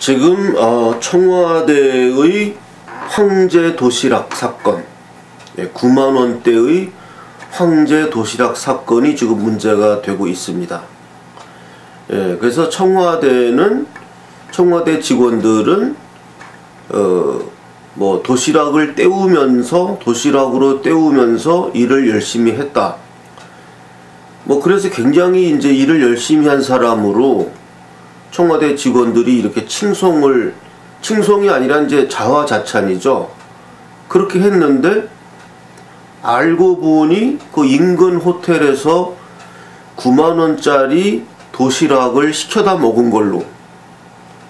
지금 어, 청와대의 황제 도시락 사건, 예, 9만 원대의 황제 도시락 사건이 지금 문제가 되고 있습니다. 예, 그래서 청와대는 청와대 직원들은 어, 뭐 도시락을 때우면서 도시락으로 때우면서 일을 열심히 했다. 뭐 그래서 굉장히 이제 일을 열심히 한 사람으로 청와대 직원들이 이렇게 칭송을 칭송이 아니라 이제 자화자찬이죠. 그렇게 했는데 알고 보니 그 인근 호텔에서 9만 원짜리 도시락을 시켜다 먹은 걸로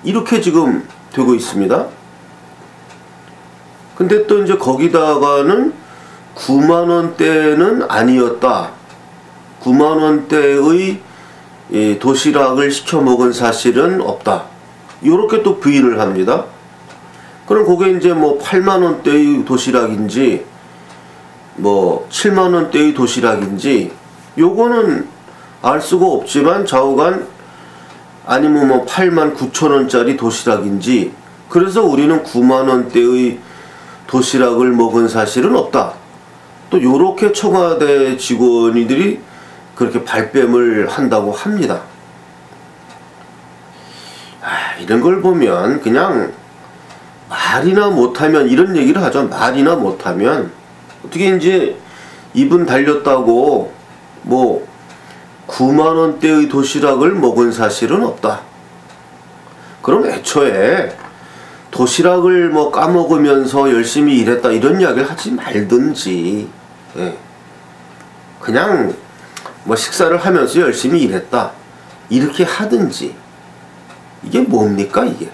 이렇게 지금 되고 있습니다. 근데 또 이제 거기다가는 9만 원대는 아니었다. 9만 원대의 도시락을 시켜 먹은 사실은 없다. 이렇게 또 부인을 합니다. 그럼 그게 이제 뭐 8만 원대의 도시락인지 뭐 7만 원대의 도시락인지 요거는 알 수가 없지만 좌우간 아니면 뭐 8만 9천 원짜리 도시락인지 그래서 우리는 9만 원대의 도시락을 먹은 사실은 없다. 또 요렇게 청와대 직원이들이 그렇게 발뺌을 한다고 합니다. 아, 이런 걸 보면 그냥 말이나 못하면 이런 얘기를 하죠. 말이나 못하면 어떻게 이제 이분 달렸다고 뭐 9만 원대의 도시락을 먹은 사실은 없다. 그럼 애초에 도시락을 뭐 까먹으면서 열심히 일했다 이런 이야기를 하지 말든지 예. 그냥 뭐 식사를 하면서 열심히 일했다. 이렇게 하든지. 이게 뭡니까 이게